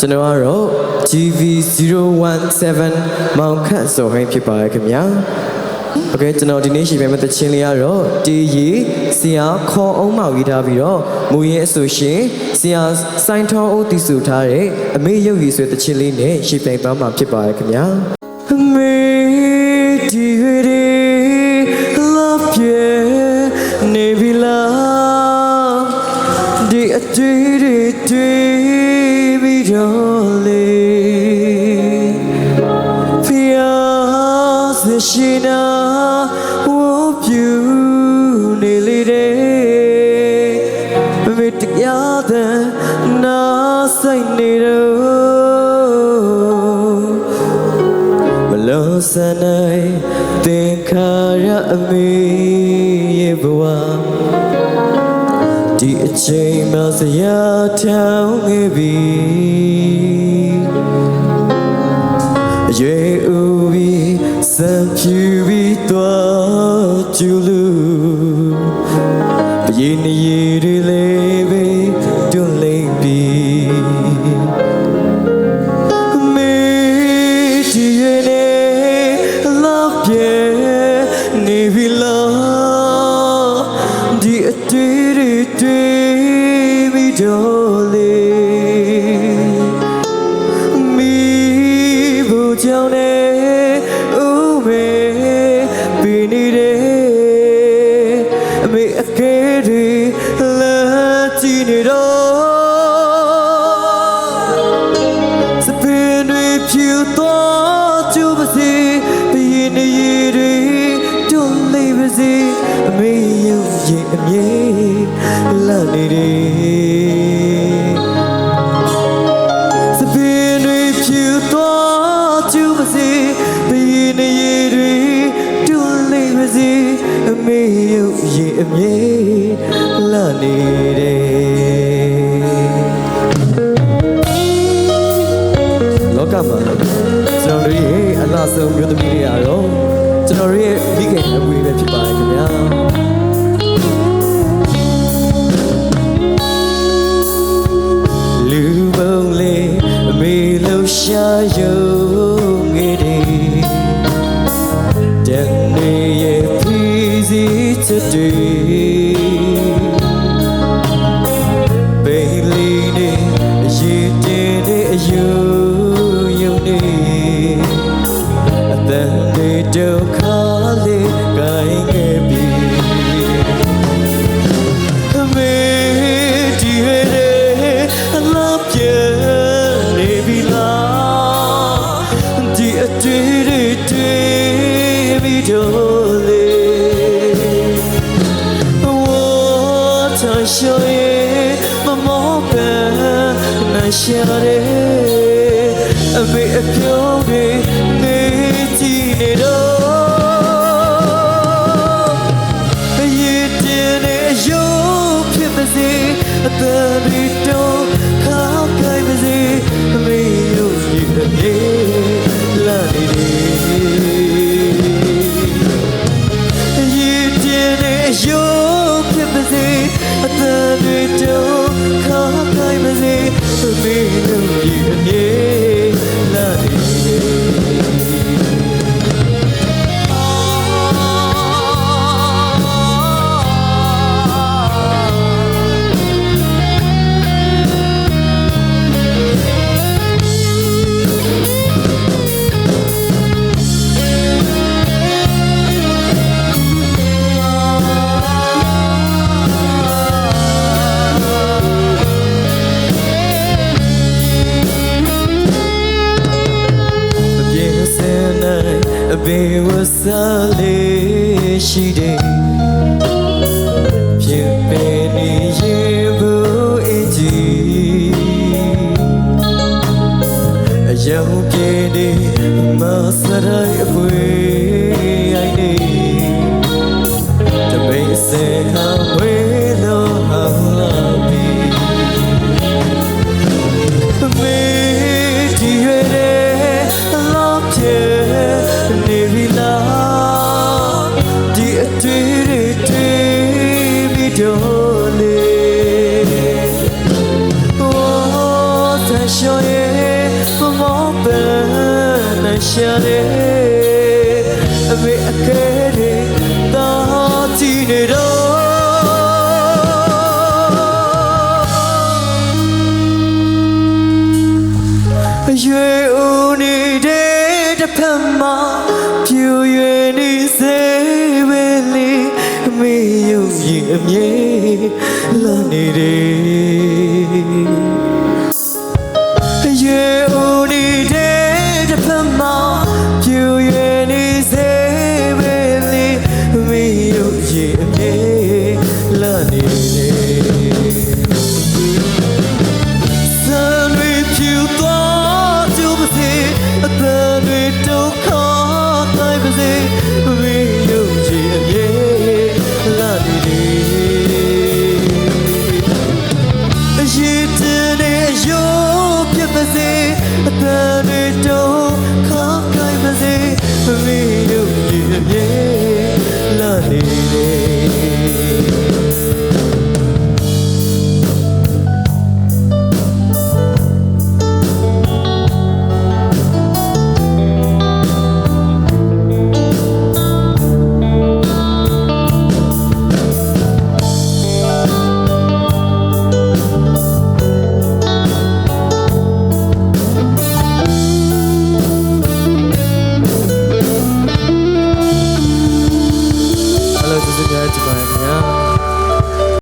ကျွန်တော်ကတော့ GV017 မောင်ခတ်စော်ဟိန်းဖြစ်ပါရဲ့ခင်ဗျာโอเคကျွန်တော်ဒီနေ့ရှိပြမယ့်သချင်းလေးကတော့တီရီဆရာခေါ်အောင်မောက်ရေးထားပြီးတော့မူရင်းအဆိုရှင်ဆရာစိုင်းထောင်းဦးတည်ဆူထားတဲ့အမေရုပ်ရည်ဆွဲသချင်းလေးနဲ့ရှိပြသွားမှာဖြစ်ပါရဲ့ခင်ဗျာအမေဒီရီ love you နေပြီလားဒီအတွေ့တွေတွေ့ သင်္ခါရအမေရဲ့ဘဝဒီအချိန်မှစရာထောင်းခဲ့ပြီအရွယ်ဦးပြီးစံဖြူပြီးတော့ကျူလူအရင် နေတော့စပင်တွေဖြူသွားကြိုးပါစေဘရင်နေရတွေတွန်းလေးပါစေအမေရုပ်ရင်အမြဲလာနေတယ်စပင်တွေဖြူသွားကြိုးပါစေဘရင်နေရတွေတွန်းလေးပါစေအမေရုပ်ရင်အမြဲလာနေတ မှာကျွန်တော်တို့ရဲ့အလားဆုံးမျိုးသမီးတွေကတော့ကျွန်တော်တို့ရဲ့မိခင်အမွေပဲဖြစ်ပါတယ်ခင်ဗျာလူပုံလေးအမေလို့ရှာရုံငယ်တယ်တန်နေရဲ့ဖီစီချ show ye mamo ka na share a bit of your အယုံပြေနေမဆရို ရှာတယ်အမေအကဲနေတာကြည့်နေတော့အရွယ်ဦးနေတဲ့တစ်ဖက်မှာပြူရွယ်နေစေပဲလေအမေရုပ်ရင်အမြဲလာနေတယ်